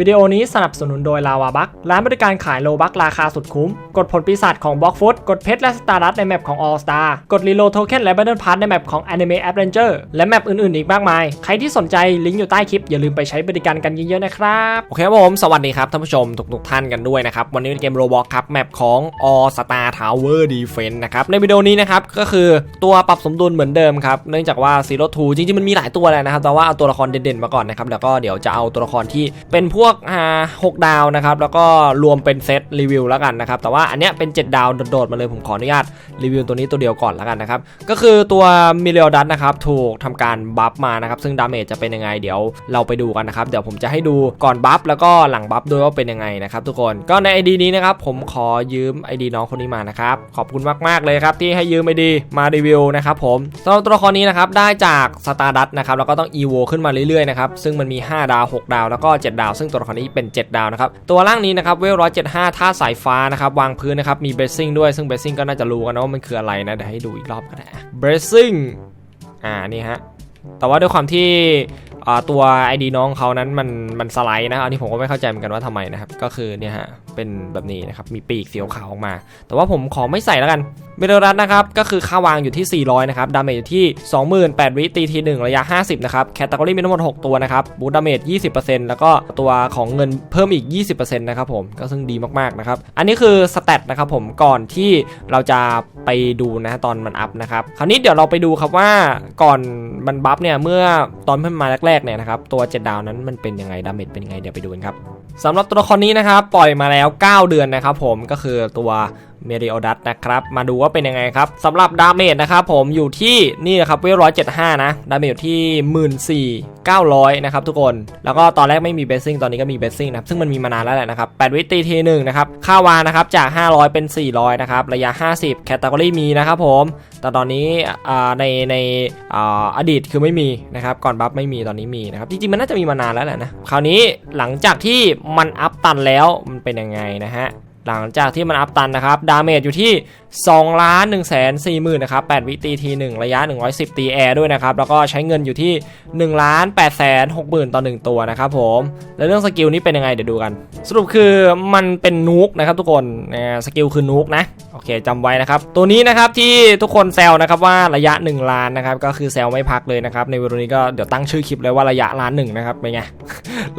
วิดีโอนี้สนับสนุนโดยลาวาบักร้านบริการขายโลบักราคาสุดคุ้ม กดผลปีศาจของบล็อกฟุตกดเพชรและสตาร์ดัตในแมปของ All Star กดรีโลโทเค็นและบัตเดิลพาร์ในแมปของ Anime Adventure และแมปอื่นๆ อีกมากมาย ใครที่สนใจลิงก์อยู่ใต้คลิป อย่าลืมไปใช้บริการกันเยอะๆนะครับ โอเคครับผม สวัสดีครับท่านผู้ชมทุกๆท่านกันด้วยนะครับ วันนี้เป็นเกมโรบอ t ครับแมปของ All Star Tower Defense นะครับในวิดีโอนี้นะครับก็คือตัวปรับสมดุลเหมือนเดิมครับเนื่องจากว่า Zero Two จริงๆมันมีหลายตัวแหละนะครับแต่ว่าเอาตัวละครเด่นๆมาก่อนนะครับแล้วก็เดี๋ยวจะเอาตัวละครที่เป็นพวกอ่าหกดาวนะครับแล้วก็รวมเป็นเซตรีวิวแล้วกันนะครับแต่ว่าอันเนี้ยเป็น 7 ดาวโดดๆมาเลยผมขออนุญาตรีวิวตัวนี้ตัวเดียวก่อนแล้วกันนะครับก็คือตัวมิเรียลดัตนะครับถูกทำการบัฟมานะครับซึ่งดาเมจจะเป็นยังไงเดี๋ยวเราไปดูกันนะครับเดี๋ยวผมจะให้ดูก่อนบัฟแล้วก็หลังบัฟด้วยว่าเป็นยังไงนะครับทุกคนก็ใน ID นี้นะครับผมขอยืม ID น้องคนนี้มานะครับขอบคุณมากๆเลยครับที่ให้ยืม ID มารีวิวนะครับผมสำหรับตัวละครนี้นะครับได้จากสตาร์ดัตนะครับแล้วก็ต้อง EVO ขึ้นมาเรื่อยๆนะครับซึ่งมันมี 5 ดาว 6 ดาว แล้วก็ 7 ดาว ซึ่งตัวละครนี้เป็น 7 ดาวนะครับ ตัวล่างนี้นะครับเวลร้อยเท่าสายฟ้านะครับ วางพื้นนะครับ มีเบสซิ่งด้วยซึ่งเบสซิ่งก็น่าจะรู้กันนะว่ามันคืออะไรนะ เดี๋ยวให้ดูอีกรอบก็ได้เบสซิ่งอ่านี่ฮะแต่ว่าด้วยความที่ตัว ID น้องเขานั้นมันมันสไลด์นะอันนี้ผมก็ไม่เข้าใจเหมือนกันว่าทำไมนะครับก็คือเนี่ยฮะ เป็นแบบนี้นะครับ มีปีกสีขาวออกมา แต่ว่าผมขอไม่ใส่แล้วกันเบลรัสนะครับ ก็คือค่าวางอยู่ที่ 400 นะครับ ดาเมจอยู่ที่ 28,000 วิตีที1ระยะ 50 นะครับ แคตตา o r y มีทั้งหมด 6 ตัวนะครับ บูตดาเมจ 20%แล้วก็ตัวของเงินเพิ่มอีก 20%นะครับผม ก็ซึ่งดีมากๆนะครับ อันนี้คือสเตตนะครับผม ก่อนที่เราจะไปดูนะตอนมันอัพนะครับ คราวนี้เดี๋ยวเราไปดูครับว่าก่อนมันบัฟเนี่ย เมื่อตอนเพิ่มมาแรกๆเนี่ยนะครับ ตัว 7 ดาวนั้นมันเป็นยังไง ดาเมจเป็นยังไง เดี๋ยวไปดูกันครับ สำหรับตัวละครนี้นะครับปล่อยมาแล้ว 9 เดือนนะครับผมก็คือตัวเมริโอดัตนะครับ มาดูว่าเป็นยังไงครับสำหรับดาเมจนะครับผมอยู่ที่นี่นะครับเวลร้อยเจ็ดห้านะ ดาเมจอยู่ที่หมื่นสี่เก้าร้อยนะครับทุกคน แล้วก็ตอนแรกไม่มีเบสซิ่งตอนนี้ก็มีเบสซิ่งนะครับ ซึ่งมันมีมานานแล้วแหละนะครับแปดวิตีทีหนึ่งนะครับ ค่าวานะครับจาก 500 เป็น 400 นะครับ ระยะ 50 แคตตา o r y มีนะครับผม แต่ตอนนี้ในในออดีตคือไม่มีนะครับ ก่อนบัฟไม่มีตอนนี้มีนะครับ จริงๆ มันน่าจะมีมานานแล้วแหละนะ คราวนี้หลังจากที่มันอัพตันแล้วมันเป็นยังไงนะฮะ หลังจากที่มันอัพตันนะครับ ดาเมจอยู่ที่2ล้าน1 4 0 0 0 0นะครับ8วิตีที1ระยะ 110 ตีแอร์ด้วยนะครับ แล้วก็ใช้เงินอยู่ที่1ล้าน8 6 0 0 0 0 ต่อ 1 ตัวนะครับผม แล้วเรื่องสกิลนี้เป็นยังไงเดี๋ยวดูกัน สรุปคือมันเป็นนูกนะครับทุกคนนะสกิลคือนูกนะ โอเคจำไว้นะครับ ตัวนี้นะครับที่ทุกคนแซวนะครับว่าระยะ 1 ล้านนะครับก็คือแซวไม่พักเลยนะครับ ในวิดีโอนี้ก็เดี๋ยวตั้งชื่อคลิปเลยว่าระยะล้านหนึ่งนะครับเป็นไง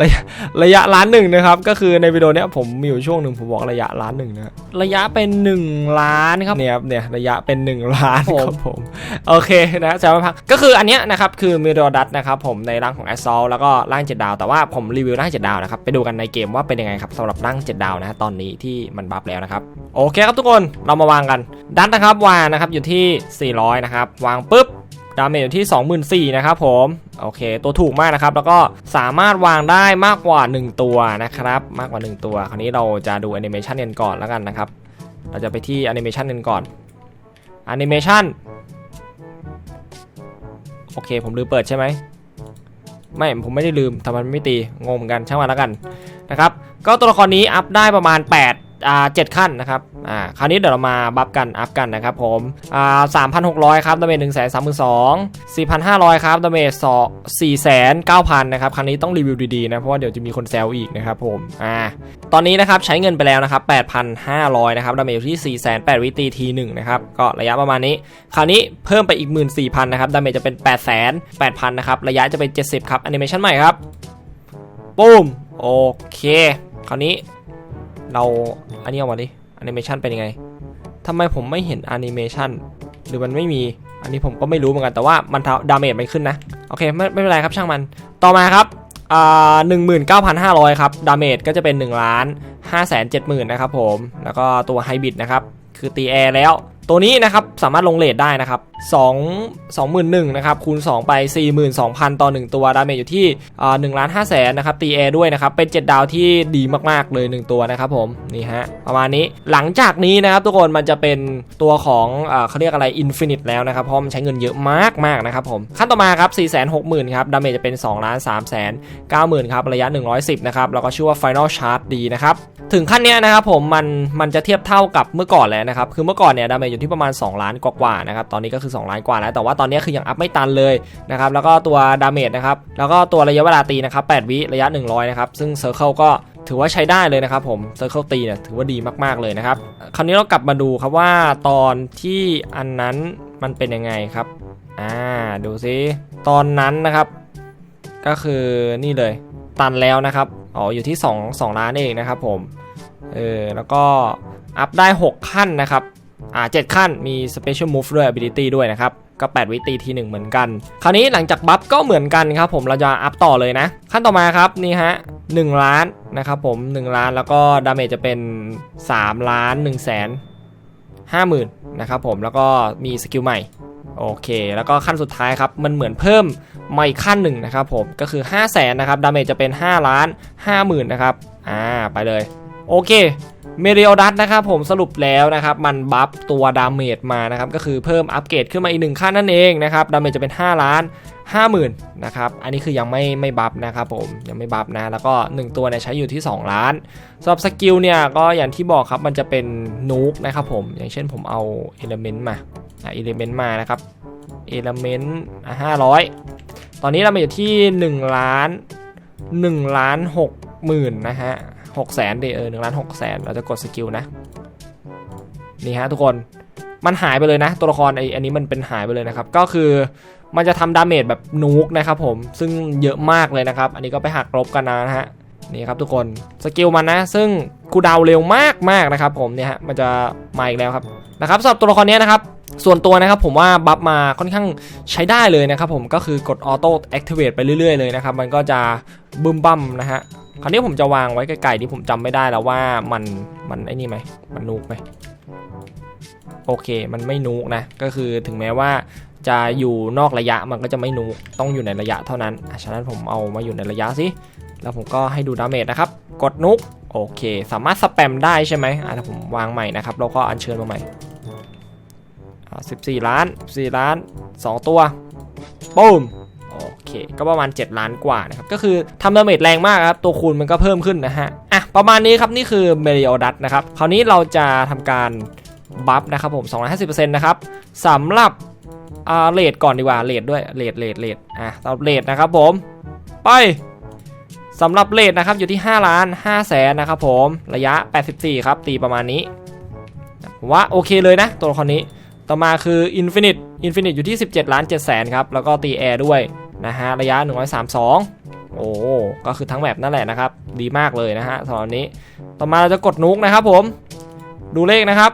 ระยะระยะล้านหนึ่งนะครับก็คือในวิดีโอนี้ผมมีอยู่ช่วงหนึ่งผมบอกระยะล้านหนึ่งนะระยะเป็น 1 ล้านครับเนี่ยครับเนี่ยระยะเป็น1ล้านครับผมโอเคนะแซวไม่พักก็คืออันเนี้ยนะครับคือมิโดดัตนะครับผมในร่างของแอสซอลแล้วก็ร่าง7ดาวแต่ว่าผมรีวิวร่าง7ดาวนะครับไปดูกันในเกมว่าเป็นยังไงครับสำหรับร่าง7ดาวนะฮะตอนนี้ที่มันบัฟแล้วนะครับโอเคครับทุกคนเรามาวางกันดัตนะครับวางนะครับอยู่ที่ 400นะครับวางปุ๊บดาเมจอยู่ที่ 24,000นะครับผมโอเค ตัวถูกมากนะครับ แล้วก็สามารถวางได้มากกว่า 1 ตัวนะครับ มากกว่า 1 ตัว คราวนี้เราจะดูแอนิเมชันกันก่อนแล้วกันนะครับ เราจะไปที่แอนิเมชันกันก่อนแอนิเมชันโอเค ผมลืมเปิดใช่ไหมไม่ ผมไม่ได้ลืมทำไมไม่ตี งงเหมือนกัน ช่างมันแล้วกันนะครับ ก็ตัวละครนี้อัพได้ประมาณ 8 อ่าเจ็ดขั้นนะครับอ่าคราวนี้เดี๋ยวเรามาบัฟกันอัพกันนะครับผมอ่าสามพันหกร้อยครับดาเมจหนึ่งแสนสามหมื่นสองสี่พันห้าร้อยครับดาเมจสองสี่แสนเก้าพันนะครับครั้งนี้ต้องรีวิวดีๆนะเพราะว่าเดี๋ยวจะมีคนแซวอีกนะครับผมอ่าตอนนี้นะครับใช้เงินไปแล้วนะครับแปดพันห้าร้อยนะครับดาเมจอยู่ที่สี่แสนแปดวิตีทีหนึ่งนะครับก็ระยะประมาณนี้ คราวนี้เพิ่มไปอีกหมื่นสี่พันนะครับดาเมจจะเป็นแปดแสนแปดพันนะครับระยะจะเป็นเจ็ดสิบครับแอนิเมชันใหม่ครับปุ้มโอเค คราวนี้ เราอันนี้เอามาดิแอนิเมชันเป็นยังไงทำไมผมไม่เห็นแอนิเมชันหรือมันไม่มีอันนี้ผมก็ไม่รู้เหมือนกันแต่ว่ามันดาเมจมันขึ้นนะ โอเคไม่ไม่เป็นไรครับช่างมันต่อมาครับอ่าหนึ่งหมื่นเก้าพันห้าร้อยครับ ดาเมจก็จะเป็น1ล้านห้าแสนเจ็ดหมื่นนะครับผม แล้วก็ตัวไฮบิดนะครับ คือตีแอร์แล้ว ตัวนี้นะครับสามารถลงเลทได้นะครับ2 21,000นะครับคูณ 2 ไป 42,000 ต่อ 1 ตัว ดาเมจอยู่ที่อ่า1ล้าน5แสนนะครับ ตีแอร์ด้วยนะครับ เป็น 7 ดาวที่ดีมากๆเลย 1 ตัวนะครับผม นี่ฮะ ประมาณนี้หลังจากนี้นะครับทุกคนมันจะเป็นตัวของอเขาเรียกอะไรอินฟินิตแล้วนะครับ เพราะมันใช้เงินเยอะมากๆนะครับผม ขั้นต่อมาครับ 460,000ครับ ดาเมจจะเป็น2ล้าน3แสน90,000ครับ ระยะ 110 นะครับ แล้วก็ชื่อว่า Final Charge ดีนะครับถึงขั้นเนี้ยนะครับผมมันมันจะเทียบเท่ากับเมื่อก่อนแล้วนะครับคือเมื่อก่อนเนี่ยดาเมจอยู่อยู่ที่ประมาณ 2 ล้านกว่าๆนะครับตอนนี้ก็คือ 2 ล้านกว่าแล้ว แต่ว่าตอนนี้คือยังอัพไม่ตันเลยนะครับ แล้วก็ตัวดาเมจนะครับ แล้วก็ตัวระยะเวลาตีนะครับ 8 วิระยะ 100 นะครับ ซึ่งเซอร์เคิลก็ถือว่าใช้ได้เลยนะครับผมเซอร์เคิลตีเนี่ยถือว่าดีมากๆเลยนะครับ คราวนี้เรากลับมาดูครับว่าตอนที่อันนั้นมันเป็นยังไงครับ อ่า ดูซิ ตอนนั้นนะครับ ก็คือนี่เลย ตันแล้วนะครับ อ๋อ อยู่ที่ 2 2 ล้านเองนะครับผม เออ แล้วก็อัพได้ 6 ขั้นนะครับ อ่า7ขั้นมี special move ด้วย ability ด้วยนะครับ ก็ 8 วิตีทีหนึ่งเหมือนกัน คราวนี้หลังจากบัฟก็เหมือนกันครับผมเราจะอัพต่อเลยนะ ขั้นต่อมาครับนี่ฮะ1ล้านนะครับผม 1 ล้านแล้วก็ดาเมจจะเป็น 3 ล้าน1แสน50,000นะครับผมแล้วก็มีสกิลใหม่โอเคแล้วก็ขั้นสุดท้ายครับมันเหมือนเพิ่มมาอีกขั้นหนึ่งนะครับผมก็คือ 5 0 0แสนนะครับดาเมจจะเป็น 5 ล้าน 5 0,000นะครับอ่าไปเลย โอเคเมเรียลดัตนะครับผมสรุปแล้วนะครับ มันบัฟตัวดาเมจมานะครับ ก็คือเพิ่มอัปเกรดขึ้นมาอีกหนึ่งขั้นนั่นเองนะครับดาเมจจะเป็น 5 ล้าน 50,000นะครับอันนี้คือยังไม่ไม่บัฟนะครับผมยังไม่บัฟนะ แล้วก็ 1 ตัวเนี่ยใช้อยู่ที่ 2 ล้านสำหรับสกิลเนี่ยก็อย่างที่บอกครับมันจะเป็นนูกนะครับผม อย่างเช่นผมเอาเอลเมนต์มาอะเอลเมนต์มานะครับเอลเมนต์อะห้าร้อยตอนนี้เรามาอยู่ที่1ล้าน1ล้าน6หมื่นนะฮะ 6แสนเดเออ1ล้าน6แสนเราจะกดสกิลนะ นี่ฮะทุกคนมันหายไปเลยนะ ตัวละครไออันนี้มันเป็นหายไปเลยนะครับ ก็คือมันจะทำดาเมจแบบนูกนะครับผมซึ่งเยอะมากเลยนะครับ อันนี้ก็ไปหักลบกันนะฮะนี่ครับทุกคนสกิลมันนะ ซึ่งคูดาวเร็วมากมากนะครับ ผมเนี่ยฮะมันจะมาอีกแล้วครับนะครับสำหรับตัวละครนี้นะครับส่วนตัวนะครับผมว่าบัฟมาค่อนข้างใช้ได้เลยนะครับผมก็คือกดออโต้แอคทีเวตไปเรื่อยๆเลยนะครับ มันก็จะบึ้มบั้มนะฮะ คราวนี้ผมจะวางไว้ไกลๆที่ผมจำไม่ได้แล้วว่ามันมันไอ้นี่ไหมมันนูกไหมโอเค มันไม่นูกนะ ก็คือถึงแม้ว่าจะอยู่นอกระยะมันก็จะไม่นูกต้องอยู่ในระยะเท่านั้นอะฉะนั้นผมเอามาอยู่ในระยะสิแล้วผมก็ให้ดูดาเมจนะครับ กดนุกโอเค สามารถสแปมได้ใช่ไหมอะผมวางใหม่นะครับแล้วก็อัญเชิญมาใหม่อ่า14ล้าน14ล้าน 2 ตัวปุ้ม ก็ประมาณ 7 ล้านกว่านะครับ ก็คือทำดาเมจแรงมากครับ ตัวคูณมันก็เพิ่มขึ้นนะฮะ อะ ประมาณนี้ครับ นี่คือเมริโอดัตนะครับ คราวนี้เราจะทำการบัฟนะครับผม 250%นะครับสำหรับอ่าเลทก่อนดีกว่าเลทด้วยเลทเลทเลทอะสำหรับเลทนะครับผม ไปสำหรับเลทนะครับอยู่ที่ 5 ล้าน5แสนนะครับผมระยะ 84 ครับ ตีประมาณนี้ว่าโอเคเลยนะ ตัวละครนี้ ต่อมาคือ Infinite Infinite อยู่ที่ 17 ล้าน7แสนครับ แล้วก็ตีแอร์ด้วย นะฮะระยะ 132 โอ้ก็คือทั้งแบบนั่นแหละนะครับ ดีมากเลยนะฮะสำหรับนี้ ต่อมาเราจะกดนุกนะครับผม ดูเลขนะครับ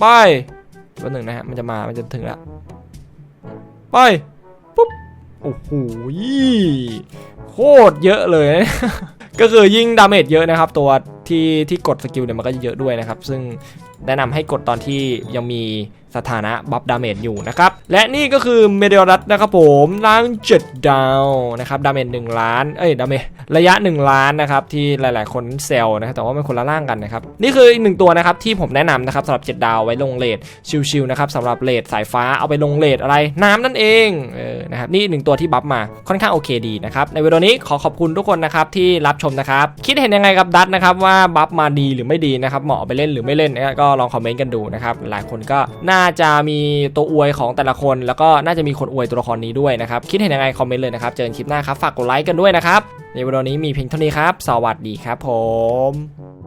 ไปวันหนึ่งนะฮะมันจะมา มันจะถึงล้วไป ปุ๊บ โอ้โหโคตรเยอะเลยนะก็คือยิ่งดาเมจเยอะนะครับ ตัวที่ที่กดสกิลเนี่ยมันก็เยอะด้วยนะครับ ซึ่งแนะนำให้กดตอนที่ยังมี สถานะบัฟดาเมจอยู่นะครับ และนี่ก็คือเมเดรัตนะครับผมล้างเจ็ดดาวนะครับดาเมจ1ล้าน เอ้ยดาเมจระยะ 1 ล้านนะครับที่หลาย ๆ คนเซลล์นะครับแต่ว่าเป็นคนละร่างกันนะครับนี่คืออีกหนึ่งตัวนะครับที่ผมแนะนำนะครับสำหรับ 7 ดาวไว้ลงเลทชิลๆนะครับสำหรับเลทสายฟ้าเอาไปลงเลทอะไรน้ำนั่นเองเออนะครับนี่หนึ่งตัวที่บัฟมาค่อนข้างโอเคดีนะครับในวิดีโอนี้ขอขอบคุณทุกคนนะครับที่รับชมนะครับคิดเห็นยังไงกับดัตนะครับว่าบัฟมาดีหรือไม่ดีนะครับเหมาะไปเล่นหรือไม่เล่นนะก็ลองคอมเมนต์กันดูนะครับหลายคนก็น่าาจะมีตัวอวยของแต่ละคน แล้วก็น่าจะมีคนอวยตัวละครนี้ด้วยนะครับ คิดเห็นยังไงคอมเมนต์เลยนะครับ เจอกันคลิปหน้าครับ ฝากกดไลค์กันด้วยนะครับ ในวันนี้มีเพียงเท่านี้ครับ สวัสดีครับผม